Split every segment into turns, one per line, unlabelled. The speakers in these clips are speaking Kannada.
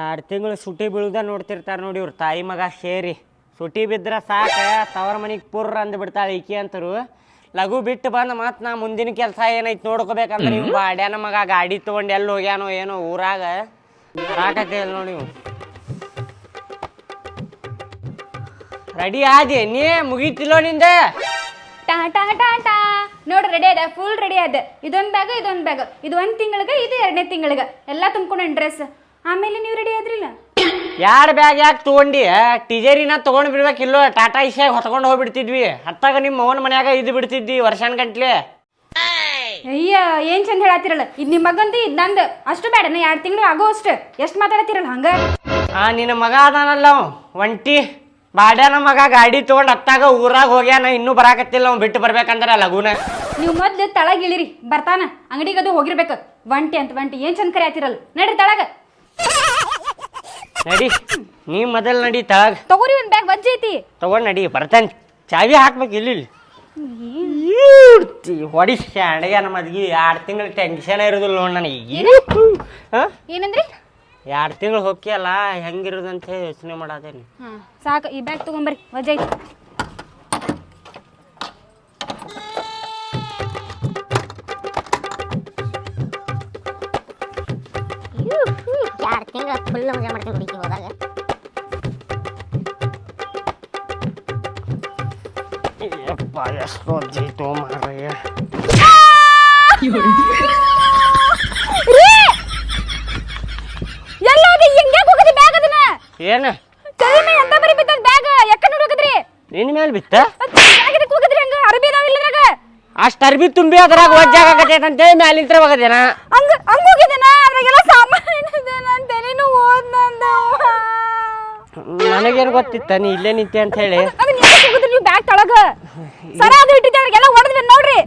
ಎರಡು ತಿಂಗಳು ಸುಟಿ ಬೀಳುದ ನೋಡ್ತಿರ್ತಾರೆ ನೋಡಿ ಇವ್ರ ತಾಯಿ ಮಗ ಸೇರಿ ಸುಟಿ ಬಿದ್ರ ಸಾಕ, ತವರ ಮನೆಗೆ ಪುರ್ರ ಅಂದ್ ಬಿಡ್ತಾಳೆ ಈಕಿ ಅಂತರು. ಲಘು ಬಿಟ್ಟು ಬಂದು ಮತ್ತೆ ನಾ ಮುಂದಿನ ಕೆಲಸ ಏನೈತಿ ನೋಡ್ಕೋಬೇಕಂದ್ರೆ ಇವ್ ಬಾಡ್ಯಾನ ಮಗ ಗಾಡಿ ತೊಗೊಂಡು ಎಲ್ಲಿ ಹೋಗ್ಯಾನೋ ಏನೋ ಊರಾಗ. ರಾಕತ್ತೆ ಇಲ್ಲ ನೋಡಿ ರೆಡಿ ಆದಿ, ನೀ ಮುಗೀತಿಲ್ಲೋ ನಿಂದ?
ಟಾ ಟಾ ಟಾ ಟಾ. ನೋಡ್ರಿ ರೆಡಿ ಅದ ಫುಲ್ ರೆಡಿ ಅದ ಇದೊಂದ್ ಬ್ಯಾಗ್ ಇದೊಂದ್ ಬ್ಯಾಗ್ ಇದು ಒಂದು ತಿಂಗಳಿಗೆ, ಇದು ಎರಡನೇ ತಿಂಗಳಿಗೆ. ಎಲ್ಲ ತುಂಬ್ಕೊಂಡೇನ್ ಡ್ರೆಸ್ ಆಮೇಲೆ ನೀವು ರೆಡಿ ಆದ್ರಿಲ್ಲ?
ಯಾರ ಬ್ಯಾಗ್ ಯಾಕೆ ತಗೊಂಡಿ? ಟಿಜೇರಿನ ತೊಗೊಂಡು ಬಿಡ್ಬೇಕಿಲ್ಲೋ ಟಾಟಾ ಇಶಾಗ ಹೊತ್ಕೊಂಡು ಹೋಗ್ಬಿಡ್ತಿದ್ವಿ. ಹತ್ತಾಗ ನಿಮ್ಮ ಅವನ ಮನ್ಯಾಗ ಇದು ಬಿಡ್ತಿದ್ವಿ ವರ್ಷಾನ್ ಗಂಟ್ಲೆ.
ಅಯ್ಯ ಏನ್ ಚಂದ ಹೇಳತ್ತಿರಲ್ಲ ಇದು ನಿಮ್ಮ ಮಗಂದು ಇದು ನಂದು. ಅಷ್ಟು ಬೇಡ ನಾ ಎರಡು ತಿಂಗಳು ಆಗೋ ಅಷ್ಟು. ಎಷ್ಟು ಮಾತಾಡತ್ತಿರಲ್ಲ ಹಂಗ?
ಆ ನಿನ್ನ ಮಗ ಅದಾನಲ್ಲ ಅವ ಒಂಟಿ. ಬಾಡ್ಯಾನ ಮಗ ಗಾಡಿ ತೊಗೊಂಡು ಹತ್ತಾಗ ಊರಾಗ ಹೋಗ್ಯಾನ ಇನ್ನೂ ಬರಾಕತ್ತಿಲ್ಲ ಅವ್ನು ಬಿಟ್ಟು ಬರ್ಬೇಕಂದ್ರೆ ಲಘುನ
ನೀವು ಮೊದ್ಲು ತಳಗಿಳಿರಿ ಇಳಿರಿ ಬರ್ತಾನ. ಅಂಗಡಿಗೆ ಅದು ಹೋಗಿರ್ಬೇಕು. ಒಂಟಿ ಅಂತ ಒಂಟಿ. ಏನ್ ಚಂದ ಕರೆ ಆತಿರಲ್ಲ? ನಡ್ರಿ ತಳಗ.
ನಡಿ ನೀ ಮೊದಲ್ ನಡಿ ತಾಗ
ತಗೋರಿ ಒಂದ್ ಬ್ಯಾಗ್ ಬಜ್ಜೈತಿ ಐತಿ
ತಗೊಂಡ್ ನಡಿ ಬರ್ತಾನೆ. ಚಾವಿ ಹಾಕ್ಬೇಕು ಇಲ್ಲಿ ಹೊಡಿ ಶಾಣೆಗೆ ಮದ್ಗಿ ಎರಡು ತಿಂಗಳು ಟೆನ್ಷನ್ ಇರೋದಿಲ್ಲ ನೋಡಿ ನನಗೆ. ಹಾಂ?
ಏನಂದ್ರಿ?
ಎರಡು ತಿಂಗಳು ಹೋಗ್ಯಲ್ಲ ಹೆಂಗಿರೋದಂತ ಯೋಚನೆ ಮಾಡಾದೇನಿ
ಹಾ ಸಾಕು ಈ ಬ್ಯಾಗ್ ತಗೊಂಬರ್ರಿ ವಜ್ಜ ಐತಿ.
ಫುಲ್ ಮಜಾ ಮಾಡ್ಕೊಂಡು ಹುಡುಗಿ ಹೋದಾಗ
ಯಪ್ಪ ಎಷ್ಟು ಅಜ್ಜಿತ್ತು ಮಾರಯ್ಯ
ಎಲ್ಲೋಗಿ ಹೆಂಗೆ ಹೋಗದಿ ಬ್ಯಾಗ್ ಅದನ್ನ
ಏನು?
ತಲೆ ಎಂತ ಬರಿ ಬಿದ್ದದ ಬ್ಯಾಗ್ ಯಾಕ ಹೋಗದ್ರಿ
ನಿನ್ನ ಮೇಲೆ ಬಿತ್ತ?
ಹಂಗ ಅರಬಿ
ಅಷ್ಟು ತುಂಬಿ ಅದ್ರಾಗ ವಜ್ಜಾಗತ್ತೈತೆ ಅಂತೇಳಿ ಮ್ಯಾಲಿಂತ್ರ ಹೋಗದೇನ
ಹಂಗ ಹಂಗ ಹೋಗಿದ್ದೇನ ಅದ್ರಾಗೆಲ್ಲ ಸಾಮಾನು ಇದೆ ನನ್ನ ತಲೆನೂ ಓದ್ ನಂದ
ನನಗೇನು ಗೊತ್ತಿತ್ತ? ನೀ ಇಲ್ಲೇ ನಿಂತೆ ಅಂತ ಹೇಳಿ.
ಅದನ್ನ ಯಾಕೆ ಹೋಗಿದ್ರಿ? ನೀವು ಬ್ಯಾಗ್ ತಳಗ? ಸರ ಅದು ಇಟ್ಟಿದ್ದೆ ಅವ್ರಿಗೆಲ್ಲ ಹೊಡೆದ್ವಿ ನೋಡ್ರಿ.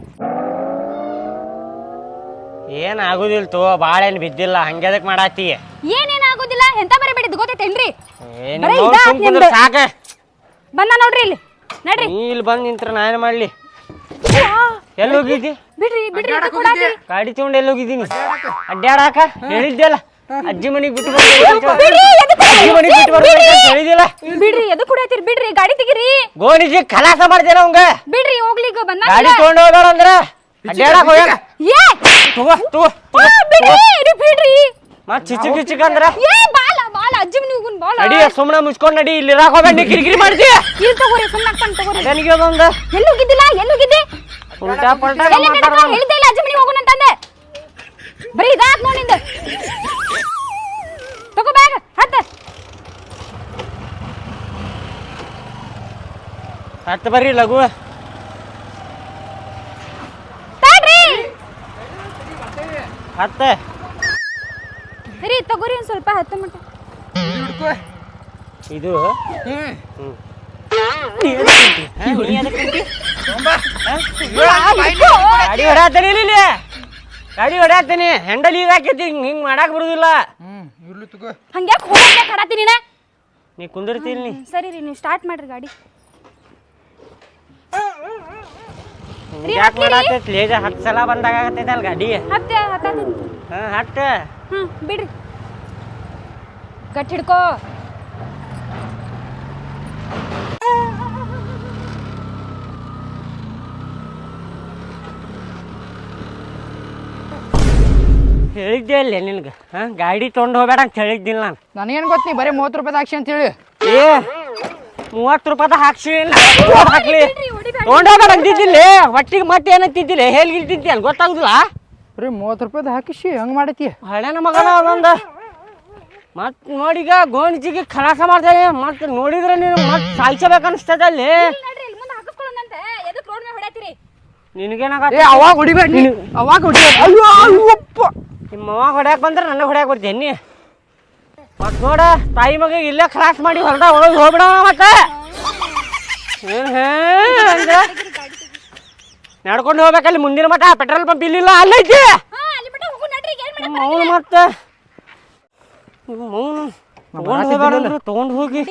ಏನು ಆಗುದಿಲ್ಲ ತೋ ಭಾಳ ಏನು ಬಿದ್ದಿಲ್ಲ ಹಂಗೆದಕ್ ಮಾಡಾತಿ.
ಏನೇನ್ ಆಗೋದಿಲ್ಲ? ಎಂತ ಬರಬೇಡಿ ಬೇಡಿದ್ ಗೊತ್ತೈತೇನ್ರಿ ಬರೀ
ಕುಂದ್ರ
ನಿಮ್ದು?
ಸಾಕ.
ಬಂದ ನೋಡ್ರಿ ಇಲ್ಲಿ. ನಡ್ರಿ.
ನೀ ಇಲ್ಲಿ ಬಂದು ನಿಂತ್ರ ನಾ ಏನು ಮಾಡ್ಲಿ? ಎಲ್ಲಿ ಹೋಗಿದ್ದಿ?
ಬಿಡ್ರಿ ಬಿಡ್ರಿ ಇದು ಕೊಡಾತಿ.
ಗಾಡಿ ತಗೊಂಡು ಎಲ್ಲಿ ಹೋಗಿದ್ದೀನಿ? ಅಡ್ಡಾಡಾಕ ಹೇಳಿದ್ದೆಲ್ಲ ಅಜ್ಜಿ ಮನೆಗೆ ಬಿಟ್ಟು.
ಬಿಡ್ರಿ
ಅಜ್ಜಿ ಮನೆಗೆ ಬಿಟ್ಟು ಬರ್ಬೇಕು ಹೇಳಿದಿಲ್ಲ
ಬಿಡ್ರಿ. ಎದು ಕುಡಿಯತ್ತೀರಿ ಬಿಡ್ರಿ ಗಾಡಿ ತೆಗಿರಿ.
ಗೋಣಿಜಿ ಕಲಾಸ ಮಾಡ್ತೀರ ಅವಂಗ?
ಬಿಡ್ರಿ ಹೋಗ್ಲಿ ಈಗ ಬಂದ
ಗಾಡಿ ತಗೊಂಡು ಹೋಗೋಣ ಅಂದ್ರ? ಅಡ್ಡಾಡಕ್ ಹೋಗ್ಯಾನ
ಏ!
ತಗೋ ತಗೋ
ಆ, ಬಿಡ್ರಿ ಇದು ಬಿಡ್ರಿ.
ಮತ್ ಚಿಚಿ ಕಿಚಿಕ್ ಅಂದ್ರ?
ಏ ಬಾಲ ಬಾಲ ಅಜ್ಜಿ ಮನಿ ಹೋಗುನ್ ಬಾಲ.
ನಡಿ ಸುಮ್ಮನೆ ಮುಚ್ಕೊಂಡ್ ನಡಿ ಇಲ್ಲಿ ಇರಾಕ್ ಹೋಗ್ಬೇಡ ನೀ ಕಿರಿಕಿರಿ ಮಾಡ್ತೀಯ?
ಇಲ್ಲಿ ತಗೋರಿ ಸುಮ್ಮನೆ ತಗೋರಿ.
ಅದೇನಿಗೆ ಅದೊಂದ
ಎಲ್ಲಿ ಹೋಗಿದ್ದಿಲ್ಲ ಎಲ್ಲಿ ಹೋಗಿದ್ದೆ?
ಉಲ್ಟಾ ಪಲ್ಟಾ
ಎಲ್ಲಿ ನಡಕ ಹೇಳಿದ್ದೆ ಇಲ್ಲ ಅಜ್ಜಿ ಮನಿ ಹೋಗೋಣ ಅಂತಂದೆ ಬರೀ ಇದಾತ್ ನೋಡಿಂದ ತಗೋ ಬ್ಯಾಗ್ ಹತ್ತ.
ಹತ್ತ ಬರ್ರಿ ಲಘು.
ತಾಡ್ರಿ
ಹತ್ತ.
ರೀ ತಗೋರಿ ಒಂದ್ ಸ್ವಲ್ಪ ಹತ್ತ ಮಟ
ಇದು? ಗಾಡಿ ಹೊಡ್ಯಾತನಿ ಇಲ್ಲಿ. ಗಾಡಿ ಹೊಡ್ಯಾತೀನಿ. ಹೆಂಡಲ್ ಈಗ ಹಾಕೈತಿ. ಹಿಂಗ್ ಹಿಂಗ್ ಮಾಡಾಕ್ ಬರುದಿಲ್ಲ.
ಹ್ಮ್ ಇರ್ಲಿ ತಗೋ.
ಹಂಗ್ಯಾಕ್ ನೀನ?
ನೀ ಕುಂದಿರ್ತೀನಿ ನೀ
ಸರಿ ರೀ ನೀವು ಸ್ಟಾರ್ಟ್ ಮಾಡ್ರಿ ಗಾಡಿ.
ಯಾಕೆ ಮಾಡಾಕೈತಿ ಲೇಜ ಹತ್ತು ಸಲ ಬಂದಾಗ ಆಗತ್ತೈತಲ್ಲ ಗಾಡಿ.
ಹತ್ತ ಹತ್ತ
ಹಾ ಹಟ್ಟ
ಹ್ಮ್ ಬಿಡ್ರಿ. ಗಟ್ಟಿ ಹಿಡ್ಕೋ.
ಹೇಳಿದ್ದೆ ಅಲ್ಲೇ ನಿನ್ಗೆ? ಹಾ ಗಾಡಿ ತೊಗೊಂಡು ಹೋಗ್ಬೇಡ ಅಂತ ಹೇಳಿದ್ದಿಲ್ಲ ನಾನು.
ನನಗೇನು ಗೊತ್ತ ನೀ ಬರೀ ಮೂವತ್ತು ರೂಪಾಯಿ ಹಾಕ್ಸಿ ಅಂತ ಹೇಳಿ.
ಏ ಮೂವತ್ತು ರೂಪಾಯಿ ಹಾಕ್ಸಿ ಹಾಕ್ಲಿ. ತೊಗೊಂಡೋಗ್ಬೇಡ ಅಂತಿದ್ದಿಲ್ಲ? ಒಟ್ಟಿಗೆ ಮತ್ತೆ ಏನಂತಿದ್ದಿಲ್ಲ ಹೇಗೆ ತಿಂತಿ ಅಲ್ಲಿ ಗೊತ್ತಾಗುದಿಲ್ಲ?
ಬರೀ ಮೂವತ್ತು ರೂಪಾಯ್ದು ಹಾಕಿಸಿ ಹಂಗೆ ಮಾಡತಿ
ಹಳೆನ ಮಗನ ಅದೊಂದು. ಮತ್ತೆ ನೋಡಿಗ ಗೋಣಿಜಿಗೆ ಖಲಾಸ ಮಾಡ್ತಾರೆ ಮತ್ತೆ ನೋಡಿದ್ರೆ ನೀನು ಮತ್ತೆ ಸಾಯಿಸಬೇಕು ಅನಿಸ್ತದೆ ಅಲ್ಲಿ.
ನಿನಗೇನಾಗ ಇಲ್ಲಿ ಮುಂದೆ ಹಾಕಿಸ್ಕೊಳ್ಳೋಣಂತೆ ಎದಕ್ಕೆ ರೋಡ್ ಮೇಲೆ ಹೊಡ್ಯಾತಿರಿ?
ಏ
ನಿನಗೇನಾಗತ್ತೆ
ಅವಾಗ ಹೊಡಿಬೇಡ ನೀನು ಅವಾಗ ಹೊಡಿಬೇಡ ಅಯ್ಯೋ ಅಯ್ಯಪ್ಪ.
ನಿಮ್ಮ ಅವ್ವ ಹೊಡ್ಯಾಕ್ ಬಂದ್ರೆ ನನಗೆ ಹೊಡ್ಯಾಕ್ ಬರ್ತೀನಿ ನೀ ಮತ್ತೆ ನೋಡ ತಾಯಿ ಮಗ ಇಲ್ಲೇ ಕ್ರಾಸ್ ಮಾಡಿ ಹೊರಡ ಒಳಗೆ ಹೋಗ್ಬಿಡ ಮತ್ತೆ. ಏನ್ ಹೇ ಅಂದ್ರೆ ನಡ್ಕೊಂಡು ಹೋಗ್ಬೇಕಲ್ಲಿ ಮುಂದಿನ ಮಟ್ಟ ಪೆಟ್ರೋಲ್ ಪಂಪ್ ಇಲ್ಲಿಲ್ಲ ಅಲ್ಲೈತಿ
ಹಾ ಅಲ್ಲಿ ಬಿಟ್ಟು ಹೋಗು ನಡ್ರಿ ಏನ್
ನಿಮ್ಮ ಅವನು ಮತ್ತೆ. ಮೌನ ತಗೊಂಡು ಹೋಗ್ಬಾರ್ದು ತಗೊಂಡು ಹೋಗಿ.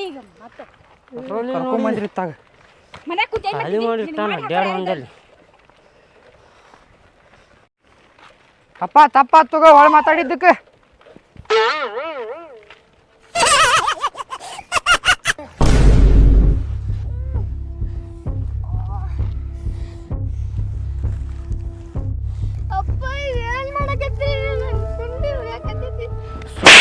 ಪೆಟ್ರೋಲ್
ಕರ್ಕೊಂಬಂದ್ರಿ ತಾಗ.
ಮನ್ಯಾಗ ಕೂತಿ ಏನ್
ಖಾಲಿ
ಮಾಡ್ತಿದ್ದಿ?
ಮಾಡಿರ್ತಾನ
ನಿನಗ್ ಮಾಡಿ
ಅಡ್ಡಾಡ
ಹಾಕ್ತಾರೆ
ಅಪ್ಪ ತಪ್ಪ ತಗೋ ಒಳ ಮಾತಾಡಿದ್ದಕ್ಕೆ.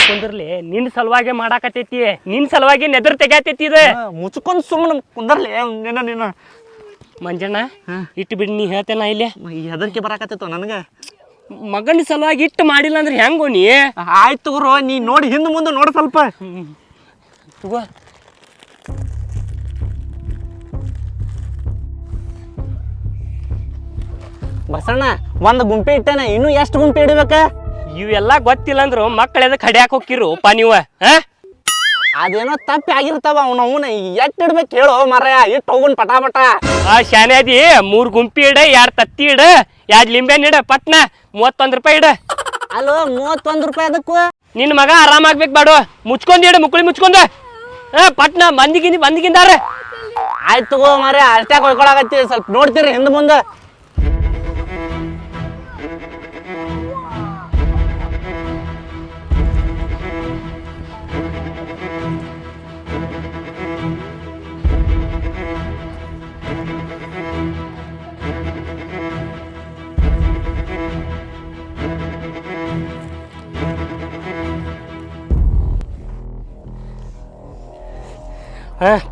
ಕುಂದರ್ಲಿ ನಿನ್ ಸಲುವಾಗಿ ಮಾಡಾಕತೈತಿ ನಿನ್ ಸಲುವಾಗಿ ನೆದರ್ ತೆಗ್ಯಾತೈತಿ ಇದು.
ಮುಚ್ಕೊಂಡ್ ಸುಮ್ಮನೆ ಕುಂದರ್ಲಿ ನಿನ್ನ ನಿನ್ನ.
ಮಂಜಣ್ಣ ಇಟ್ಟು ಬಿಡ್ ನೀ ಹೇಳ್ತೇನ ಇಲ್ಲಿ.
ಹೆದರ್ಕೆ ಬರಾಕತ್ತೈತೋ ನನಗೆ?
ಮಗನ ಸಲುವಾಗಿ ಇಟ್ಟು ಮಾಡಿಲ್ಲ ಅಂದ್ರೆ ಹೆಂಗೋ ನೀ?
ಆಯ್ತು ಗುರು ನೀ ನೋಡಿ ಹಿಂದೆ ಮುಂದೆ ನೋಡು ಸ್ವಲ್ಪ.
ತಗೋ.
ಬಸಣ್ಣ ಒಂದು ಗುಂಪೆ ಇಟ್ಟೇನೆ ಇನ್ನು ಎಷ್ಟು ಗುಂಪೆ ಇಡಬೇಕ?
ಇವೆಲ್ಲ ಗೊತ್ತಿಲ್ಲ ಅಂದ್ರು ಮಕ್ಕಳು ಎದಕ್ಕೆ ಹಡ್ಯಾಕ್ ಹೋಗಿರು ಪಾ ನೀವ? ಹಾ?
ಅದೇನೋ ತಪ್ಪಿ ಆಗಿರ್ತಾವ ಅವ್ನ ಅವನ ಎಟ್ ಇಡ್ಬೇಕು ಹೇಳು ಮರ ಇಟ್ಟು ಹೋಗುನ್ ಪಟಾಪಟ. ಪಟ
ಆ ಅದಿ ಮೂರ್ ಗುಂಪಿ ಇಡ ಯಾರ ತತ್ತಿ ಇಡ ಎರಡ್ ಲಿಂಬೆ ಇಡ ಪಟ್ನ? ಮೂವತ್ತೊಂದ್ ರೂಪಾಯಿ ಇಡ.
ಅಲ್ಲೋ ಮೂವತ್ತೊಂದು ರೂಪಾಯಿ ಅದಕ್ಕೂ?
ನಿನ್ನ ಮಗ ಆರಾಮಾಗ್ಬೇಕು ಬಾಡು. ಮುಚ್ಕೊಂಡ್ ಇಡು ಮುಕ್ಳಿ ಮುಚ್ಕೊಂಡು. ಹಾ ಪಟ್ನ ಮಂದಿಗಿಂದ ಮಂದಿಗಿಂದಾರ
ಆಯ್ತು ತಗೋ ಮರ ಅಷ್ಟೇ ಕೊಯ್ಕೊಳಕತ್ತಿ ಸ್ವಲ್ಪ ನೋಡ್ತೀರಿ ಹಿಂದೆ ಮುಂದೆ.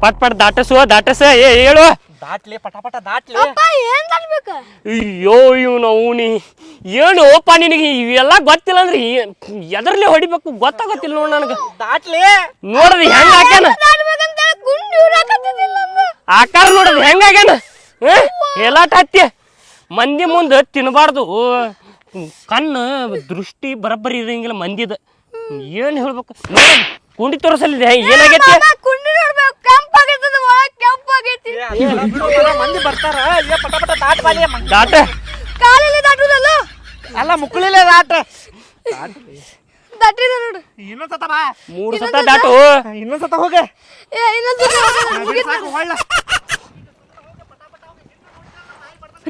ಪಟ್ ಪಟ್ ದಾಟಸು ದಾಟಸ ಏ ಹೇಳು.
ದಾಟ್ಲಿ ಪಟ ಪಟ ದಾಟ್ಲಿ
ಅಯ್ಯೋ ಇವ್ನ ಅವನಿ. ಏನು ಓಪ ನಿನಗೆ ಇವೆಲ್ಲ ಗೊತ್ತಿಲ್ಲ ಅಂದ್ರೆ ಎದರ್ಲಿ ಹೊಡಿಬೇಕು ಗೊತ್ತಾಗತ್ತಿಲ್ಲ ನೋಡ್ ನನಗೆ.
ದಾಟ್ಲಿ.
ನೋಡ್ರಿ ಹೆಂಗ ಹಾಕ್ಯಾನ ಆಕಾರ ನೋಡ್ರಿ ಹೆಂಗ ಆಗ್ಯಾನ? ಎಲ್ಲಾಟ ಹತ್ತಿ ಮಂದಿ ಮುಂದೆ ತಿನ್ನಬಾರ್ದು ಕಣ್ಣು ದೃಷ್ಟಿ ಬರಬ್ಬರಿ ಇರಂಗಿಲ್ಲ ಮಂದಿದ. ಏನು ಹೇಳ್ಬೇಕು? ನೋಡಿ ಕುಂಡಿ ತೋರಿಸಲಿದೆ. ಏನಾಗೈತಿ
ಕೆಂಪಾಗೈತದ ಒಳಗ್ ಕೆಂಪಾಗೈತಿ.
ಮಂದಿ ಬರ್ತಾರ. ಏ ಪಟ ಪಟ ದಾಟ್ ಬಾಲಿ
ದಾಟ.
ಕಾಲಲ್ಲಿ ದಾಟುದಲ್ಲ?
ಅಲ್ಲ ಮುಕ್ಕಳಿಲ್ಲ ದಾಟ.
ದಾಟಿದ ನೋಡು.
ಇನ್ನೊಂದ್ ಸತ ಬಾ.
ಮೂರು ಸತ ದಾಟು.
ಇನ್ನೊಂದ್ ಸತ ಹೋಗ.
ಏ ಇನ್ನೊಂದ್ಸತಿ ಹೋಗೋಣ, ಮುಗೀತು.
ಸಾಕು ಹೊಳ್ಳ.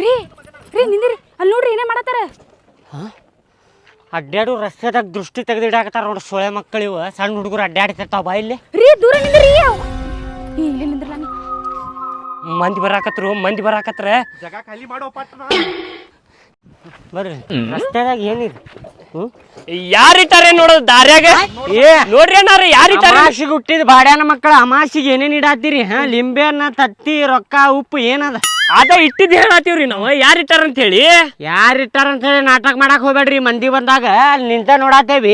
ರೀ ರೀ ನಿಂದಿರಿ. ಅಲ್ಲಿ ನೋಡ್ರಿ ಏನೇ ಮಾಡತ್ತಾರ?
ಅಡ್ಡಾಡು ರಸ್ತೆದಾಗ ದೃಷ್ಟಿ ತೆಗೆದಿಡಾಕತ್ತಾರ ನೋಡಿ ಸೊಳೆ ಮಕ್ಕಳಿವ. ಇವ ಸಣ್ಣ ಹುಡುಗರು ಅಡ್ಡಾಡ್ತಿರ್ತಾವ ಬಾ ಇಲ್ಲಿ.
ರೀ ದೂರ ನಿಂದಿರಿ. ಏ, ಇಲ್ಲಿ ನಿಂದ್ರಲ್ಲ ನೀ?
ಮಂದಿ ಬರಾಕತ್ರು ಮಂದಿ ಬರಾಕತ್ರ.
ಜಾಗ ಖಾಲಿ ಮಾಡೋ ಬರ್ರಿ. ರಸ್ತೆದಾಗ ಏನಿದೆ? ಹ್ಮ್?
ಯಾರಿಟ್ಟಾರೆ ನೋಡೋದು ದಾರ್ಯಾಗ?
ಏ
ನೋಡ್ರಿ ಅಣ್ಣಾರ ಯಾರಿಟ್ಟಾರೆ
ಅಮಾಸಿಗೆ ಹುಟ್ಟಿದ ಬಾಡ್ಯಾನ ಮಕ್ಕಳ ಅಮಾಸಿಗೆ ಏನೇನ್ ಇಡಾತೀರಿ ಹಾ? ಲಿಂಬೆ ಹಣ್ಣ ತತ್ತಿ ರೊಕ್ಕ ಉಪ್ಪು ಏನದ?
ಅದ ಇಟ್ಟಿದ್ ಹೇಳತ್ತೀವ್ರಿ ನಾವು. ಯಾರಿಟ್ಟಾರ ಅಂತ ಹೇಳಿ
ಯಾರ್ ಇಟ್ಟಾರ ಅಂತ ಹೇಳಿ ನಾಟಕ ಮಾಡಕ್ ಹೋಗ್ಬೇಡ್ರಿ. ಮಂದಿ ಬಂದಾಗ ಅಲ್ಲಿ ನಿಂತ ನೋಡಾತೇವಿ.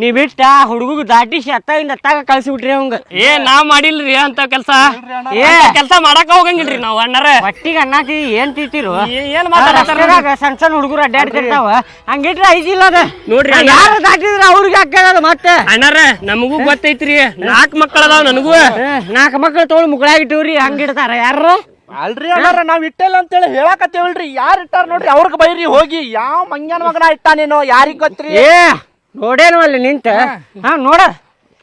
ನೀವ್ ಬಿಟ್ಟ ಹುಡುಗ ದಾಟಿಸಿ ಇಂದ ಅತ್ತಾಗ ಕಳ್ಸಿ ಬಿಟ್ರಿ ಅವಂಗ.
ಏ ನಾ ಮಾಡಿಲ್ರಿ ಅಂತ ಕೆಲ್ಸ.
ಏ.
ಕೆಲ್ಸ ಮಾಡಾಕ ಹೋಗಂಗಿಲ್ರಿ ನಾವು ಅಣ್ಣಾರ.
ಬಟ್ಟಿಗೆ ಅನ್ನಾತಿ ಏನ್ ತಿಂತಿರು?
ಏನ್
ಮಾತಾಡ್ತಾರ ಸಣ್ಣ ಸಣ್ಣ ಹುಡುಗರು ಅಡ್ಡಾಡ್ತಿರ್ತಾವ ಹಂಗಿಟ್ರೆ ಐದಿಲ್ಲ ಅದ.
ನೋಡ್ರಿ
ಯಾರು ದಾಟಿದ್ರ ಅವ್ರಿಗೆ ಹಾಕದ ಮತ್ತೆ.
ಅಣ್ಣಾರ ನಮಗೂ ಗೊತ್ತೈತ್ರಿ. ನಾಲ್ಕ್ ಮಕ್ಕಳ ಅದಾವ ನನಗೂ
ನಾಲ್ಕು ಮಕ್ಳು ತೋಳು ಮುಗಳಾಗಿಟ್ಟಿವ್ರಿ ಹಂಗಿಡ್ತಾರ ಯಾರು?
ಅಲ್ರಿ ಅಣ್ಣಾರ ನಾವ್ ಇಟ್ಟಿಲ್ಲ ಅಂತೇಳಿ ಹೇಳಾಕತ್ತೇವಲ್ರಿ. ಯಾರ್ ಇಟ್ಟಾರ ನೋಡ್ರಿ ಅವ್ರಿಗೆ ಬೈರಿ ಹೋಗಿ. ಯಾವ ಮಂಗ್ಯಾನ ಮಗನ ಇಟ್ಟಾನೇನೋ ಯಾರಿಗ್ ಗೊತ್ತ್ರಿ?
ಏ ನೋಡೇನು ಅಲ್ಲಿ ನಿಂತ? ಹಾ. ನೋಡ.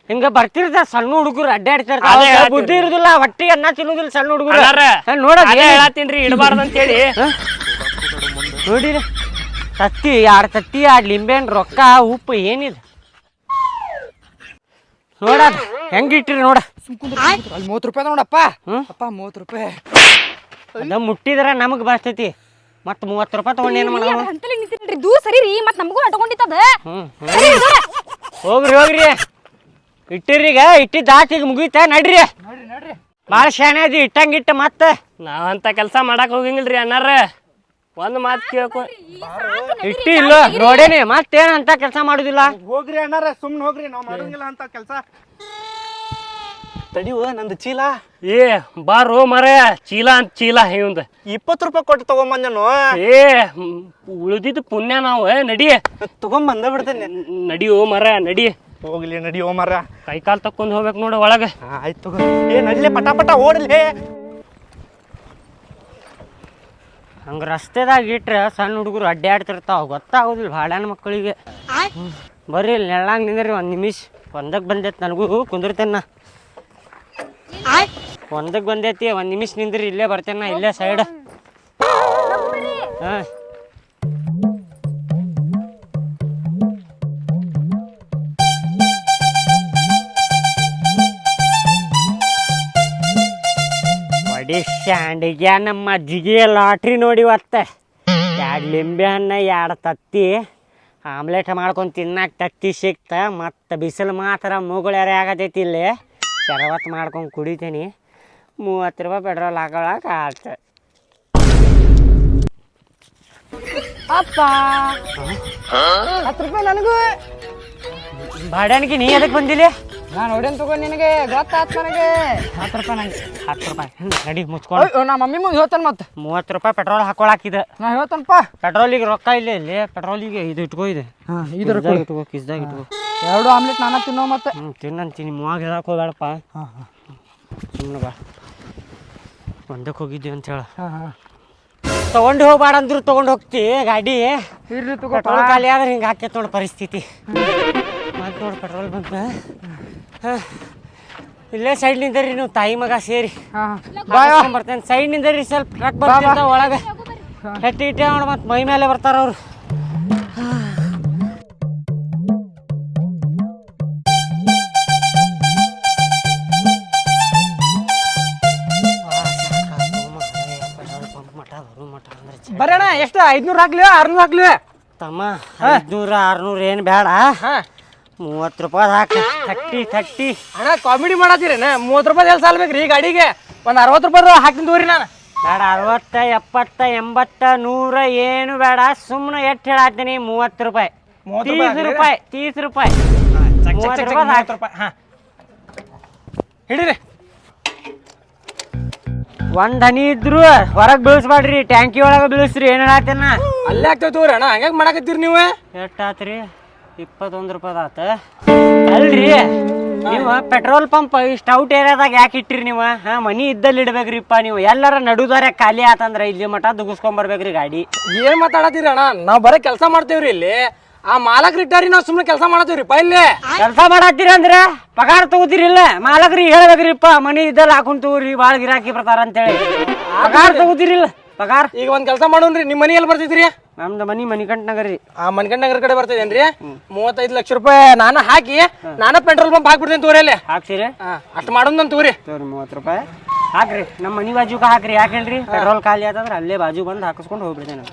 ಹಿಂಗ ಬರ್ತಿರ್ತ ಸಣ್ಣ ಹುಡುಗರು
ಅದೇ ಹೇಳ್ತೀನಿ.
ಬುದ್ಧಿ ಇರುದಿಲ್ಲ ಹೊಟ್ಟಿ ಅನ್ನ ತಿನ್ನುದಿಲ್ಲ ಸಣ್ಣ ಹುಡುಗರು.
ಅಣ್ಣಾರ
ನೋಡ
ಅದೇ ಹೇಳತ್ತೀನ್ರಿ ಇಡಬಾರ್ದು ಅಂತ ಹೇಳಿ
ನೋಡಿರಿ ತತ್ತಿ ಯಾರ ತತ್ತಿ ಆ ಲಿಂಬೆನ್ ರೊಕ್ಕ ಉಪ್ಪು ಏನಿದೆ? ನೋಡ ಹೆಂಗಿಟ್ರಿ ನೋಡ.
ಅಲ್ಲಿ ಮೂವತ್ತು ರೂಪಾಯಿ ನೋಡಪ್ಪ.
ಹ್ಮ್?
ಅಪ್ಪ ಮೂವತ್ತು ರೂಪಾಯಿ.
ಅದ ಮುಟ್ಟಿದ್ರ ನಮಗ್ ಬರ್ತೈತಿ ಮತ್ ಮೂವತ್ತು ರೂಪಾಯಿ ತಗೊಂಡು ಏನು
ನಿಂತಿನ್ರಿ ದೂರ ಸರಿ ರೀ ಮತ್ ನಮಗೂ
ಹ್ಮ್ ಹೋಗ್ರಿ ಹೋಗ್ರಿ. ಇಟ್ಟಿರಿ ಈಗ ಇಟ್ಟಿ ದಾಟಿಗೆ ಮುಗೀತ. ನಡ್ರಿ. ಭಾಳ ಶಾಣೆ ಅದಿ ಇಟ್ಟಂಗಿಟ್ಟ ಮತ್ತೆ.
ನಾವಂತ ಕೆಲಸ ಮಾಡಕ್ ಹೋಗಂಗಿಲ್ರಿ ಅಣ್ಣಾರ ಒಂದ್ ಮಾತ್ ಕೇಳ್ಕೊ
ಇಟ್ಟಿ ಇಲ್ಲ ನೋಡೇನಿ ಮತ್ತೇನಂತ ಕೆಲಸ ಮಾಡುದಿಲ್ಲ.
ಹೋಗ್ರಿ ಅಣ್ಣಾರ ಸುಮ್ನೆ ಹೋಗ್ರಿ ನಾವ್ ಮಾಡಂಗಿಲ್ಲ ಅಂತ ಕೆಲಸ. ತಡಿವ ನಂದು ಚೀಲ?
ಏ ಬಾರೋ ಮರ ಚೀಲ ಅಂತ ಚೀಲ ಇವಂದ.
ಇಪ್ಪತ್ತು ರೂಪಾಯಿ ಕೊಟ್ಟು ತಗೊಂಬಂದನು?
ಏ ಉಳಿದಿದ್ದು ಪುಣ್ಯ ನಾವು ನಡಿ.
ತಗೊಂಬಂದ ಬಿಡ್ತೇನೆ.
ನಡಿಯೋ ಮರ ನಡಿ.
ಹೋಗ್ಲಿ ನಡಿಯೋ ಮರ.
ಕೈ ಕಾಲ್ ತಕ್ಕೊಂಡ್ ಹೋಗ್ಬೇಕು ನೋಡು ಒಳಗೆ.
ಆಯ್ತು ತಗೋ. ಏ ನಡಿಲಿ ಪಟ ಪಟ ಓಡ್ಲಿ.
ಹಂಗ ರಸ್ತೆದಾಗ ಇಟ್ರೆ ಸಣ್ಣ ಹುಡುಗರು ಅಡ್ಡಾಡ್ತಿರ್ತಾವ ಗೊತ್ತಾಗೋದಿಲ್ಲ ಭಾಳ್ಯಾನ ಮಕ್ಕಳಿಗೆ. ಬರ್ರಿ ಇಲ್ಲಿ ನೆಳ್ಳಾಗ ನಿಂದ್ರಿ ಒಂದು ನಿಮಿಷ. ಒಂದಕ್ಕೆ ಬಂದೈತಿ ನನಗೂ, ಕುಂದಿರ್ತೇನ ಒಂದಕ್ಕೆ ಬಂದೈತಿ, ಒಂದು ನಿಮಿಷ ನಿಂದ್ರಿ, ಇಲ್ಲೇ ಬರ್ತೇನ ಇಲ್ಲೇ ಸೈಡ್. ಹಾಂ. ಶಾಂಡಿಗೆ ನಮ್ಮ ಅಜ್ಜಿಗೆ ಲಾಟ್ರಿ ನೋಡಿ ಒತ್ತೆ ಎರಡು ಲಿಂಬೆ ಹಣ್ಣು ಎರಡು ತತ್ತಿ ಆಮ್ಲೆಟ್ ಮಾಡ್ಕೊಂಡು ತಿನ್ನಕ್ಕೆ ತತ್ತಿ ಸಿಕ್ತ ಮತ್ತು ಬಿಸಿಲು ಮಾತ್ರ ಮೂಗುಳ್ಯಾರೆ ಆಗತೈತಿ ಇಲ್ಲಿ. ಶರಬತ್ ಮಾಡ್ಕೊಂಡು ಕುಡಿತೀನಿ. ಮೂವತ್ತು ರೂಪಾಯಿ ಪೆಟ್ರೋಲ್ ಹಾಕೊಳಕ್ಕೆ ಆಯ್ತು.
ಅಪ್ಪ. ಹತ್ತು ರೂಪಾಯಿ ನನಗೂ.
ಬಾಡಾಣಿಗೆ ನೀ ಅದಕ್ಕೆ ಬಂದಿಲ್ಲ
ನಾನು ಹೊಡೆನ್ ತಗೋ ನಿನಗೆ ಗೊತ್ತಾತ್ ನನಗೆ. ಹತ್ತು ರೂಪಾಯಿ ನಂಗೆ
ಹತ್ತು ರೂಪಾಯಿ. ಹ್ಞೂ ನಡಿ ಮುಚ್ಕೊಂಡು.
ಅಯ್ಯೋ ನಾ ಮಮ್ಮಿ ಮುಂದೆ ಹೇಳ್ತಾನೆ ಮತ್ತೆ.
ಮೂವತ್ತು ರೂಪಾಯಿ ಪೆಟ್ರೋಲ್ ಹಾಕೊಳಕಿದೆ
ನಾ ಹೇಳ್ತಾನಪ್ಪ
ಪೆಟ್ರೋಲಿಗೆ ರೊಕ್ಕ ಇಲ್ಲ ಇಲ್ಲಿ ಪೆಟ್ರೋಲಿಗೆ ಇದು ಇಟ್ಕೋ ಇದೆ
ಹಾಂ ಇದರ
ಕಿಸ್ದಾಗ ಇಟ್ಕೋ ಕಿಸ್ದಾಗ ಇಟ್ಕೋ.
ಎರಡು ಆಮ್ಲೆಟ್ ನಾನ ತಿನ್ನೋ ಮತ್ತೆ.
ಹ್ಞೂ ತಿನ್ನಂತೀನಿ ಮೂವಾಗ ಹೇಳಕ್ಕೆ ಹೋಗ್ಬೇಡಪ್ಪ.
ಹಾಂ ಹಾಂ.
ಸುಮ್ಮನೆ ಬಾ. ಒಂದಕ್ಕೆ ಹೋಗಿದ್ವಿ ಅಂತ ಹೇಳ.
ಹಾಂ ಹಾಂ.
ತೊಗೊಂಡು ಹೋಗ್ಬೇಡ ಅಂದ್ರು ತಗೊಂಡು ಹೋಗ್ತಿ ಗಾಡಿ.
ಇರ್ಲಿ ತಗೋ
ಪೆಟ್ರೋಲ್ ಖಾಲಿ ಆದ್ರೆ ಹಿಂಗೆ ಹಾಕೈತೆ ನೋಡಿ ಪರಿಸ್ಥಿತಿ. ಮತ್ತೆ ನೋಡಿ ಪೆಟ್ರೋಲ್ ಬಂತ ಇಲ್ಲೇ ಸೈಡ್ ನಿಂದರಿ ನೀವು ತಾಯಿ ಮಗ ಸೇರಿ.
ಹಾಂ.
ಬರ್ತೇನೆ. ಸೈಡ್ ನಿಂದರಿ ಸ್ವಲ್ಪ ಟ್ರಕ್ ಬರ್ತಿರ್ತಾವ ಒಳಗೆ. ಹೆಟ್ಟಿ ಇಟ್ಟೆ ನೋಡಿ ಮತ್ತೆ ಮೈ ಮೇಲೆ ಬರ್ತಾರ ಅವ್ರು.
ಬರೋಣ ಎಷ್ಟು ಐದ್ನೂರು ಹಾಕ್ಲಿ ಆರ್ನೂರು ಹಾಕ್ಲಿ
ತಮ್ಮ ಐದ್ನೂರ ಆರ್ನೂರು ಏನು ಬೇಡ
ಹಾಂ.
ಮೂವತ್ತು ರೂಪಾಯಿ ಹಾಕಿ ಥರ್ಟಿ ಥರ್ಟಿ.
ಅಣ್ಣ ಕಾಮಿಡಿ ಮಾಡತ್ತೀರೇನ? ಮೂವತ್ತು ರೂಪಾಯಿ ಎಲ್ಲಿ ಸಾಲ ರೀ ಈ ಗಾಡಿಗೆ ಒಂದು ಅರವತ್ತು ರೂಪಾಯಿ ಹಾಕ್ತೀನಿ ತೋರಿ ನಾನು.
ಬೇಡ ಅರವತ್ತ ಎಪ್ಪತ್ತ ಎಂಬತ್ತ ನೂರ ಏನು ಬೇಡ. ಸುಮ್ಮನೆ ಎಷ್ಟು ಹೇಳತ್ತೀನಿ? ಮೂವತ್ತು ರೂಪಾಯಿ.
ಮೂವತ್ತು
ತೀಸ್
ರೂಪಾಯಿ
ತೀಸ್ ರೂಪಾಯಿ. ಮೂವತ್ತು ರೂಪಾಯಿ ಹಾಕ್.
ರೂಪಾಯಿ. ಹಾಂ. ಹಿಡೀರಿ.
ಒಂದ್ ಹನಿ ಇದ್ರು ಹೊರಗೆ ಬೀಳಿಸ್ಬೇಡ್ರಿ. ಟ್ಯಾಂಕಿ ಒಳಗ ಬೀಳಿಸ್ರಿ. ಏನ್ ಹೇಳತ್ತೇನ?
ಅಲ್ಲೇ ತಗೋರಿ ಅಣ್ಣ. ಹಂಗಾಗಿ ಮಾಡಕತ್ತೀರಿ ನೀವು?
ಎಷ್ಟಾತ್ರಿ ಇಪ್ಪತ್ತೊಂದು ರೂಪಾಯಿ ಆತ. ಅಲ್ರಿ ನೀವು ಪೆಟ್ರೋಲ್ ಪಂಪ್ ಇಷ್ಟು ಔಟ್ ಏರಿಯಾದಾಗ ಯಾಕೆ ಇಟ್ಟಿರಿ ನೀವು? ಹಾ ಮನಿ ಇದ್ದಲ್ಲಿ ಇಡ್ಬೇಕ್ರಿಪ್ಪ ನೀವು. ಎಲ್ಲರ ನಡುದಾರೆ ಖಾಲಿ ಆತಂದ್ರ ಇಲ್ಲಿ ಮಠ ದುಗಿಸ್ಕೊಂಬರ್ಬೇಕ್ರಿ ಗಾಡಿ.
ಏನ್ ಮಾತಾಡತ್ತೀರಿ ಅಣ್ಣ? ನಾವು ಬರೀ ಕೆಲಸ ಮಾಡ್ತೇವ್ರಿ ಇಲ್ಲಿ. ಆ ಮಾಲಕ್ರಿ ಇಟ್ಟಾರಿ ನಾವು ಸುಮ್ಮನೆ ಕೆಲಸ ಮಾಡತ್ತೀವ್ರಿ ಇಲ್ಲಿ.
ಕೆಲಸ ಮಾಡತ್ತೀರಿ ಅಂದ್ರೆ ಪಗಾರ ತಗೋತೀರಿಲ್ಲ ಮಾಲಕ್ರಿ ಹೇಳ್ಬೇಕ್ರಿಪ್ಪ ಮನಿ ಇದ್ದಲ್ಲಿ ಹಾಕೊಂಡ್ ತಗೋರಿ ಭಾಳ ಗಿರಾಕಿ ಬರ್ತಾರ ಅಂತೇಳಿ ಪಗಾರ ತಗೋತೀರಿಲ್ಲ ಪಗಾರ?
ಈಗ ಒಂದ್ ಕೆಲಸ ಮಾಡೋನ್ರಿ ನಿಮ್ಮ ಮನಿ ಎಲ್ಲಿ ಬರ್ತೈತ್ರಿ?
ನಮ್ದು ಮನಿ ಮನಿಕಂಠ ನಗರ ರೀ
ಆ ಮನ್ಕಂಡ್ ನಗರ ಕಡೆ ಬರ್ತೈತೇನ್ರಿ ಮೂವತ್ತೈದು ಲಕ್ಷ ರೂಪಾಯಿ ನಾನು ಹಾಕಿ ನಾನು ಪೆಟ್ರೋಲ್ ಪಂಪ್ ಹಾಕ್ಬಿಡ್ತೇನೆ ತೋರಿ ಅಲ್ಲಿ.
ಹಾಕ್ಸಿರಿ?
ಅಷ್ಟು ಮಾಡೋದು ತೋರಿ
ತೋರಿ ಮೂವತ್ತು ರೂಪಾಯಿ. ಹಾಕ್ರಿ ನಮ್ಮ ಮನಿ ಬಾಜುಕ ಹಾಕ್ರಿ ಯಾಕೆ ಹೇಳ್ರಿ? ಪೆಟ್ರೋಲ್ ಖಾಲಿ ಆತಂದ್ರೆ ಅಲ್ಲೇ ಬಾಜು ಬಂದು ಹಾಕಿಸ್ಕೊಂಡು ಹೋಗ್ಬಿಡ್ತೇನೆ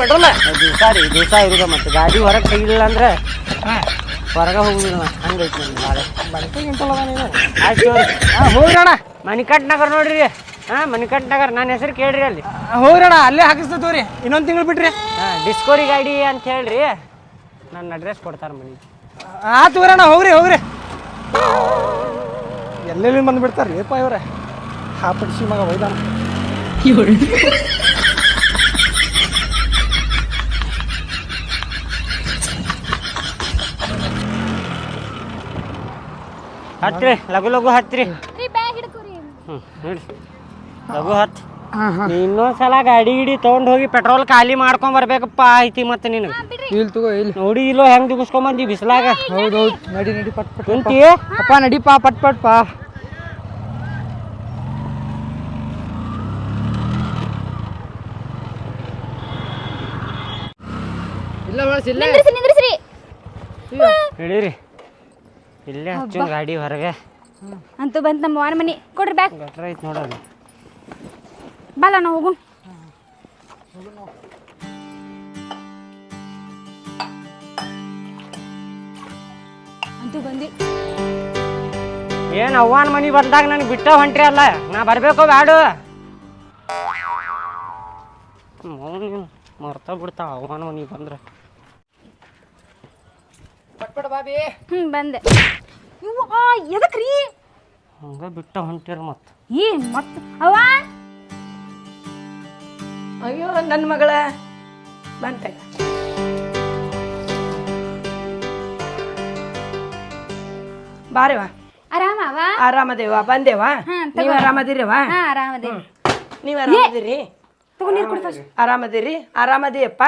ಪೆಟ್ರೋಲ್
ದಿವಸ ರೀ ದಿವಸ ಇರುದ ಮತ್ತೆ. ಗಾಡಿ ಹೊರಗೆ ತೆಗಿಲಿಲ್ಲ ಅಂದ್ರೆ ಹೊರಗೆ ಹೋಗುದಿಲ್ಲ ಹಂಗೈತಿ ನಮ್ದು ಬಾಳೆ. ಆಯ್ತು ತೋರಿ
ಹೋಗ್ರಿ ಅಣ್ಣ.
ಮಣಿಕಂಠ ನಗರ್ ನೋಡ್ರಿ. ಹಾ ಮಣಿಕಂಠ ನಗರ್ ನನ್ನ ಹೆಸರು ಕೇಳ್ರಿ ಅಲ್ಲಿ.
ಹೋಗ್ರಿ ಅಣ್ಣ ಅಲ್ಲೇ ಹಾಕಿಸ್ತೇವೆ ತೋರಿ ಇನ್ನೊಂದು ತಿಂಗಳು ಬಿಟ್ರಿ.
ಹಾ ಡಿಸ್ಕೋರಿ ಗಾಡಿ ಅಂತ ಹೇಳ್ರಿ. ನನ್ನ ಅಡ್ರೆಸ್ ಕೊಡ್ತಾರೆ ಮನಿ.
ಆ ತಗೋರಿ ಅಣ್ಣ ಹೋಗ್ರಿ ಹೋಗ್ರಿ. ಎಲ್ಲೆಲ್ಲಿ ಬಂದು ಬಿಡ್ತಾರ ರೇಪ ಇವ್ರೆ? ಹಾ ಪಡಿಸಿ ಮಗ ಹೋಯ್ದಾನ
ಹತ್ರಿ ಲಘು ಲಘು ಹತ್ರಿ.
ರೀ ಬ್ಯಾಗ್ ಹಿಡ್ಕೊರಿ.
ಹ್ಞೂ ನೋಡಿ ಲಘು ಹತ್. ಇನ್ನೊಂದ್ಸಲ ಗಾಡಿ ಗಿಡಿ ತಗೊಂಡ್ ಹೋಗಿ ಪೆಟ್ರೋಲ್ ಖಾಲಿ ಮಾಡ್ಕೊಂಡ್ ಬರ್ಬೇಕಪ್ಪ ಐತಿ ಮತ್ತೆ ನಿನಗೆ
ಇಲ್ಲಿ ತಗೋ ಇಲ್ಲಿ
ನೋಡಿ ಇಲ್ಲೋ ಹೆಂಗ್ ದುಗಿಸ್ಕೊಂಬಂದಿ ಬಿಸಿಲಾಗ.
ಹೌದು ಹೌದು. ನಡಿ ನಡಿ ಪಟ್ ಪಟ್
ಕುಂತಿ
ಅಪ್ಪ ನಡಿಪ ಪಟ್ ಪಟ್ ಪಾ. ಇಲ್ಲ ಬಳಸಿಲ್ಲ
ನಿಂದ್ರಿಸಿ ನಿಂದ್ರಿಸ್ರಿ.
ಹಿಡೀರಿ ಇಲ್ಲೇ ಹಚ್ಚು ಗಾಡಿ ಹೊರಗೆ.
ಅಂತೂ ಬಂತು ನಮ್ಮ ವಾರ ಮನಿ. ಕೊಡ್ರಿ ಬ್ಯಾಗ್.
ಗಟ್ರ ಐತಿ ನೋಡೋದು
ಬಾಲ ನಾವು ಅಂತೂ ಬಂದಿ.
ಏನ್ ಅವ್ವನ ಮನಿ ಬಂದಾಗ ನನಗೆ ಬಿಟ್ಟ ಹೊಂಟ್ರಿ ಅಲ್ಲ ನಾ ಬರಬೇಕು ಬ್ಯಾಡು. ಮರ್ತ ಬಿಡ್ತಾ ಅವ್ವನ ಮನಿ ಬಂದ್ರೆ.
ಪಟ್ ಪಟ್ ಬಾಬಿ.
ಹ್ಞೂ ಬಂದೆ. ಇವು ಎದಕ್ರಿ?
ಹಂಗ ಬಿಟ್ಟ ಹೊಂಟಿರ ಮತ್ತೆ.
ಏ ಮತ್ತೆ ಅವ್ವ?
ಅಯ್ಯೋ ನನ್ನ ಮಗಳ. ಬಂತ. ಬಾರೇವಾ?
ಆರಾಮ ಅವ್ವ
ಆರಾಮದೇವ? ಬಂದೇವಾ?
ಹಾ,
ನೀವು ಆರಾಮದಿರವಾ?
ಹಾ ಆರಾಮದೇ
ನೀವು ಆರಾಮದಿರಿ?
ತಗೋ ನೀರು ಕೊಡು ಫಸ್ಟ್.
ಆರಾಮದಿರಿ? ಆರಾಮದಿಯಪ್ಪ?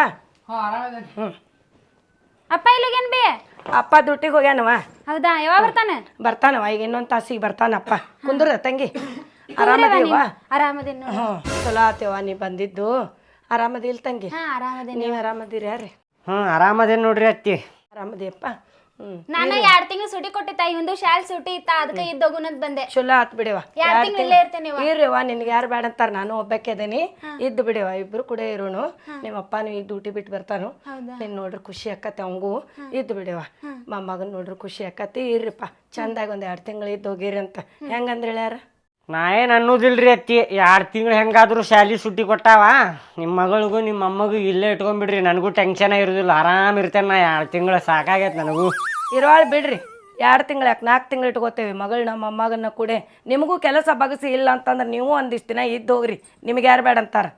ಅಪ್ಪ ಇಲ್ಲಿಗೇನ್ ಬಿ?
ಅಪ್ಪ ದುಟ್ಟಿಗೆ ಹೋಗ್ಯಾನವ.
ಹೌದಾ ಯಾವಾಗ ಬರ್ತಾನೆ?
ಬರ್ತಾನವ. ಈಗ ಇನ್ನೊಂದು ತಾಸಿಗೆ ಬರ್ತಾನಪ್ಪ. ಕುಂದ್ರ ತಂಗಿ?
ಆರಾಮದೇನು
ಹ್ಞೂ ಚಲೋ ಆತೇವ ನೀ ಬಂದಿದ್ದು. ಆರಾಮದಿಲ್ಲ ತಂಗಿ?
ಹಾ ಆರಾಮದೇನು
ನೀವು ಆರಾಮದಿರಿ ಯಾರಿ
ಹ್ಞೂ ಆರಾಮದೇನು ನೋಡ್ರಿ ಅತ್ತಿ.
ಆರಾಮದಿಯಪ್ಪ?
ನಾನು ಎರಡ್ ತಿಂಗಳು ಸುಟಿ ಕೊಟ್ಟಿತ್ತ ಇವಂದು ಶಾಲ್ ಸುಟಿ ಇತ್ತ ಅದಕ್ಕೆ ಇದ್ದೋಗುನಂತ ಬಂದೆ.
ಚಲೋ ಆತ್ ಬಿಡವ
ಎರಡ್ ತಿಂಗಳು ಇಲ್ಲೇ ಇರ್ತೇನೆ ಇವ.
ಇರ್ರಿವ ನಿನ್ಗೆ ಯಾರು ಬೇಡ ಅಂತಾರ ನಾನು ಒಬ್ಬಕ್ಕೆ ಇದ್ದ ಇದ್ದು ಬಿಡಿವ ಇಬ್ರು ಕೂಡ ಇರೋನು. ನಿಮ್ಮ ಅಪ್ಪನು ನೀವು ಈಗ ಡ್ಯೂಟಿ ಬಿಟ್ಟು ಬರ್ತಾನು. ನಿನ್ ನೋಡ್ರಿ ಖುಷಿ ಆಕತಿ ಅವಂಗೂ ಇದ್ದು ಬಿಡವ ಮಗನ್ ನೋಡ್ರಿ ಖುಷಿ ಆಕತಿ ಇರ್ರಿಪ್ಪ ಚಂದಾಗ ಒಂದ್ ಎರಡ್ ತಿಂಗಳು ಇದ್ದೋಗಿರಿ ಅಂತ. ಹೆಂಗಂದ್ರೆ ಹೇಳ್ಯಾರ?
ನಾ ಏನು ಅನ್ನೋದಿಲ್ರಿ ಅತ್ತಿ? ಎರಡು ತಿಂಗಳು ಹೆಂಗಾದರೂ ಶಾಲಿ ಸುಟ್ಟಿ ಕೊಟ್ಟಾವ. ನಿಮ್ಮ ಮಗಳಿಗೂ ನಿಮ್ಮ ಅಮ್ಮಗೂ ಇಲ್ಲೇ ಇಟ್ಕೊಂಡ್ಬಿಡ್ರಿ. ನನಗೂ ಟೆನ್ಷನ್ ಇರೋದಿಲ್ಲ ಆರಾಮ್ ಇರ್ತೇನೆ ನಾ. ಎರಡು ತಿಂಗಳು ಸಾಕಾಗೈತೆ ನನಗೂ.
ಇರೋಳ್ ಬಿಡ್ರಿ. ಎರಡು ತಿಂಗಳು ಯಾಕೆ ನಾಲ್ಕು ತಿಂಗಳು ಇಟ್ಕೋತೇವೆ? ಮಗಳು ನಮ್ಮ ಅಮ್ಮಗನ್ನ ಕೂಡ. ನಿಮಗೂ ಕೆಲಸ ಬಗಸಿ ಇಲ್ಲ ಅಂತಂದ್ರೆ ನೀವು ಒಂದಿಷ್ಟು ದಿನ ಇದ್ದು ಹೋಗ್ರಿ. ನಿಮ್ಗೆ ಯಾರು ಬೇಡ ಅಂತಾರ?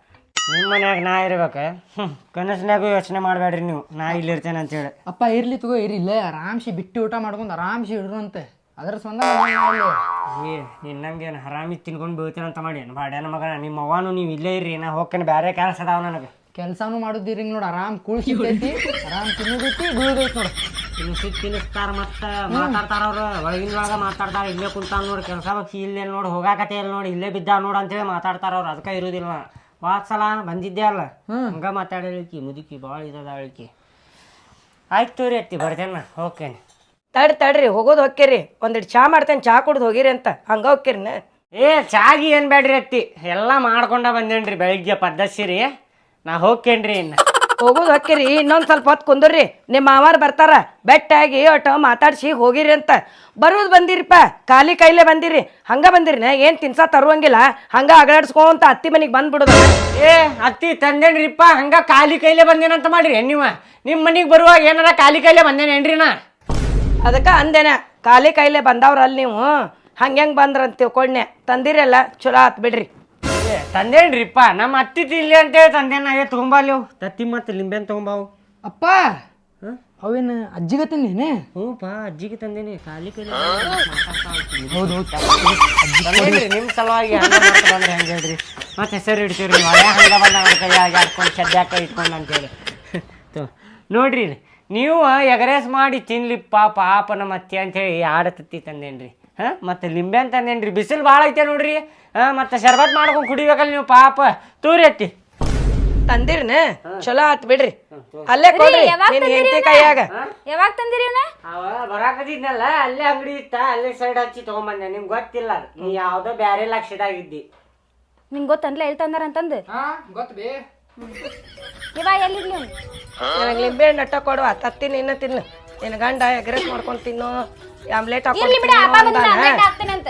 ನಿಮ್ಮ ಮನ್ಯಾಗ ನಾ ಇರ್ಬೇಕು? ಹ್ಞೂ ಕನಸಿನಾಗೂ ಯೋಚನೆ ಮಾಡಬೇಡ್ರಿ ನೀವು. ನಾ ಇಲ್ಲಿರ್ತೇನೆ ಅಂತೇಳಿ
ಅಪ್ಪ ಇರ್ಲಿ ತಗೋ ಇರಿ ಇಲ್ಲೇ ಆರಾಮ್ಸಿ ಬಿಟ್ಟು ಊಟ ಮಾಡ್ಕೊಂಡು ಆರಾಮ್ಸಿ ಇಡ್ರಂತೆ ಅದ್ರ ಸಂಬಂಧ
ಏ ನಿನ್ನಂಗೇನು ಹರಾಮಿ ತಿನ್ಕೊಂಡು ಬೀಳ್ತೇನೆ ಅಂತ ಮಾಡಿ. ಏನು ಬಾಡ್ಯಾನ ಮಗ ನಿಮ್ಮ ಅವ್ವನು ನೀವು ಇಲ್ಲೇ ಇರ್ರಿ ನಾ ಹೋಗ್ತೇನೆ ಬೇರೆ ಕೆಲಸ ಅದಾವ ನನಗೆ.
ಕೆಲಸನೂ ಮಾಡುದಿರಿ ನೋಡಿ ಆರಾಮ್ ಕುಳ್ಸಿರ್ತೈತಿ ಆರಾಮ್ ತಿನ್ನೋದೈತಿ ಬೀಳದೈತಿ ನೋಡಿ.
ತಿನ್ಸಿ ತಿನ್ನಿಸ್ತಾರ ಮತ್ತೆ ಮಾತಾಡ್ತಾರ ಅವ್ರು. ಒಳಗಿನ ಒಳಗ ಮಾತಾಡ್ತಾರ ಇಲ್ಲೇ ಕುಂತಾನ ನೋಡಿ ಕೆಲಸ ಬಗ್ಗೆ ಇಲ್ಲೇ ನೋಡಿ ಹೋಗಾಕತೆ ಇಲ್ಲ ನೋಡಿ ಇಲ್ಲೇ ಬಿದ್ದಾವ ನೋಡು ಅಂತೇಳಿ ಮಾತಾಡ್ತಾರ ಅವ್ರು. ಅದಕ್ಕೆ ಇರೋದಿಲ್ಲ ವಾತ್ಸಲ ಸಲ ಬಂದಿದ್ದೆ ಅಲ್ಲ ಹಂಗ ಮಾತಾಡಲಿಕ್ಕಿ ಮುದುಕಿ ಭಾಳ ಇದ್ದದ ಅಳಿಕಿ ಆಯ್ತು ರೀ ಅತ್ತಿ ಬರ್ತೇನೆ ನಾ. ಹೋಗ್ತೇನೆ
ತಡ್ರಿ ಹೋಗೋದು ಹೊಕ್ಕೇರಿ. ಒಂದಿಟ್ಟು ಚಾ ಮಾಡ್ತೇನೆ ಚಾ ಕುಡ್ದು ಹೋಗಿರಿ ಅಂತ. ಹಂಗ ಹೋಗ್ತೀರಿನ
ಏ ಚಾಗಿ ಏನು ಬೇಡ್ರಿ ಅತ್ತಿ. ಎಲ್ಲ ಮಾಡ್ಕೊಂಡ ಬಂದೇನ್ರಿ ಬೆಳಿಗ್ಗೆ ಪದ್ದಸಿರಿ. ನಾ ಹೋಗ್ಕೇನ್ರಿ ಇನ್ನು.
ಹೋಗೋದು ಹೊಕ್ಕೇರಿ. ಇನ್ನೊಂದು ಸ್ವಲ್ಪ ಹೊತ್ತು ಕುಂದ್ರಿ ನಿಮ್ಮ ಮಾವಾರು ಬರ್ತಾರ. ಬೆಟ್ಟಾಗಿ ಒಟ್ಟು ಮಾತಾಡ್ಸಿ ಹೋಗಿರಿ ಅಂತ. ಬರೋದು ಬಂದಿರಿಪ್ಪ. ಖಾಲಿ ಕೈಲೇ ಬಂದಿರಿ. ಹಂಗೆ ಬಂದಿರಿನ? ಏನು ತಿನ್ಸ ತರುವಂಗಿಲ್ಲ. ಹಂಗ ಅಗಲಾಡ್ಸ್ಕೊಂತ ಅತ್ತಿ ಮನೆಗೆ ಬಂದ್ಬಿಡೋದು.
ಏ ಅತ್ತಿ ತಂದೇನ್ರಿಪ್ಪ. ಹಂಗ ಖಾಲಿ ಕೈಲೇ ಬಂದೇನಂತ ಮಾಡ್ರಿ ನೀವು? ನಿಮ್ಮ ಮನೆಗೆ ಬರುವಾಗ ಏನಾರ ಖಾಲಿ ಕೈಲೇ ಬಂದೇನೇನ್ರಿ ನಾ?
ಅದಕ್ಕೆ ಅಂದೇನ ಖಾಲಿ ಕೈಲೇ ಬಂದವ್ರಲ್ಲ ನೀವು. ಹಂಗೆ ಹೆಂಗೆ ಬಂದ್ರಂತ ತಿಳ್ಕೊಂಡೆ ತಂದಿರಲ್ಲ ಚಲೋ ಆತ್ ಬಿಡ್ರಿ.
ಏ ತಂದೇನ್ರಿಪ್ಪ? ನಮ್ಮ ಅತ್ತಿ ತಿನ್ಲಿ ಅಂತೇಳಿ ತಂದೇನ. ಏ ತಗೊಂಬಾಲಿ ತತ್ತಿ ಮತ್ತು ಲಿಂಬೆನ್ ತಗೊಂಬಾವು
ಅಪ್ಪ! ಅವೇನ ಅಜ್ಜಿಗೆ
ಹ್ಞೂ ಪಾ ಅಜ್ಜಿಗೆ ತಂದೇನಿ. ಖಾಲಿ ಕೈಲಿ ಹೌದು ನಿಮ್ಮ ಸಲುವಾಗಿ ಬಂದ್ರೆ ಹೆಂಗೆ ಹೇಳ್ರಿ? ಮತ್ತೆ ಹೆಸರು ಇಡ್ತೀವ್ರಿ ಹಂಗ ಬಂದ ಕೈಯಾಗ ಹಾಡ್ಕೊಂಡು ಸದ್ಯಾಕ ಇಟ್ಕೊಂಡು ಅಂತೇಳಿ. ನೋಡ್ರಿ ನೀವು ಎಗರೇಸ್ ಮಾಡಿ ತಿನ್ಲಿಪ್ಪ ಪಾಪ ನಮ್ಮ ಅತ್ತೆ ಅಂತೇಳಿ ಹೇಳಿ ತತ್ತಿ ತಂದೇನ್ರಿ. ಹಾಂ? ಮತ್ತೆ ಲಿಂಬೆ ಅಂತ ತಂದೇನ್ರಿ ಬಿಸಿಲು ಭಾಳ ಐತೆ ನೋಡ್ರಿ. ಹಾಂ? ಮತ್ತು ಶರ್ಬತ್ ಮಾಡ್ಕೊಂಡು ಕುಡಿಬೇಕಲ್ಲ ನೀವು ಪಾಪ. ತೂರಿ ಅತ್ತಿ.
ತಂದಿರ್ನ? ಚಲೋ ಆತ್ ಬಿಡ್ರಿ. ಅಲ್ಲೇ ಕೊಡ್ರಿ.
ಯಾವಾಗ್
ನಿನ್
ತಂದಿರಿ
ಹೆಂಡತಿ ಕೈಯಾಗ.
ಯಾವಾಗ ತಂದಿರಿ ಇವನ
ಅವ ಬರಾಕದಿದ್ನಲ್ಲ ಅಲ್ಲೇ ಅಂಗಡಿ ಇತ್ತ ಅಲ್ಲೇ ಸೈಡ್ ಹಚ್ಚಿ ತಗೊಂಬಂದೆ. ನಿಮ್ಗೆ ಗೊತ್ತಿಲ್ಲ ನೀ ಯಾವುದೋ ಬ್ಯಾರೆ ಲಕ್ಷದಾಗಿದ್ದಿ
ನಿಂಗೆ ಗೊತ್ತನ್ಲ ಎಲ್ಲಿ ತಂದಾರ ಅಂತಂದು
ಗೊತ್ತು ಬೇ.
ಇವ
ನನಗೆ ಲಿಂಬೆ ಹಣ್ಣು ಅಟ್ಟ ಕೊಡುವ ತತ್ತಿನ ಇನ್ನ ತಿನ್ನು. ನಿನ್ನ ಗಂಡ ಎಗ್ರೆಸ್ ಮಾಡ್ಕೊಂಡು ತಿನ್ನು ಆಮ್ಲೆಟ್
ಇರ್ಲಿ ಬಿಡ ಅಪ್ಪ ಬಂದ ಆಮ್ಲೆಟ್ ಹಾಕ್ತೇನೆ ಅಂತ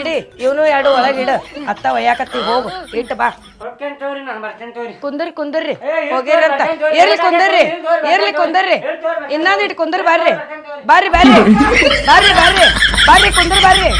ಇಡಿ ಇವನು ಎರಡು ಒಳಗೆ ಇಡು. ಅತ್ತ ಒಯ್ಯಾಕತ್ತಿ ಹೋಗು. ಇಟ್ಟು ಬಾ.
ಹೋಗ್ತೇನೆ ತೋರಿ ನಾನು ಬರ್ತೇನೆ ತೋರಿ.
ಕುಂದ್ರಿ ಕುಂದ್ರಿ.
ಏ, ಇರ್ಲಿ
ಹೋಗಿರಂತ. ಇರ್ಲಿ ಕುಂದ್ರಿ.
ಇರ್ಲಿ ತೋರಿ,
ಇರ್ಲಿ
ಬರ್ತೇನೆ
ಕುಂದ್ರಿ. ಬರ್ರಿ ಬರ್ರಿ. ಬರ್ರಿ ಬರ್ರಿ. ಬರ್ರಿ ಕುಂದ್ರಿ ಬರ್ರಿ.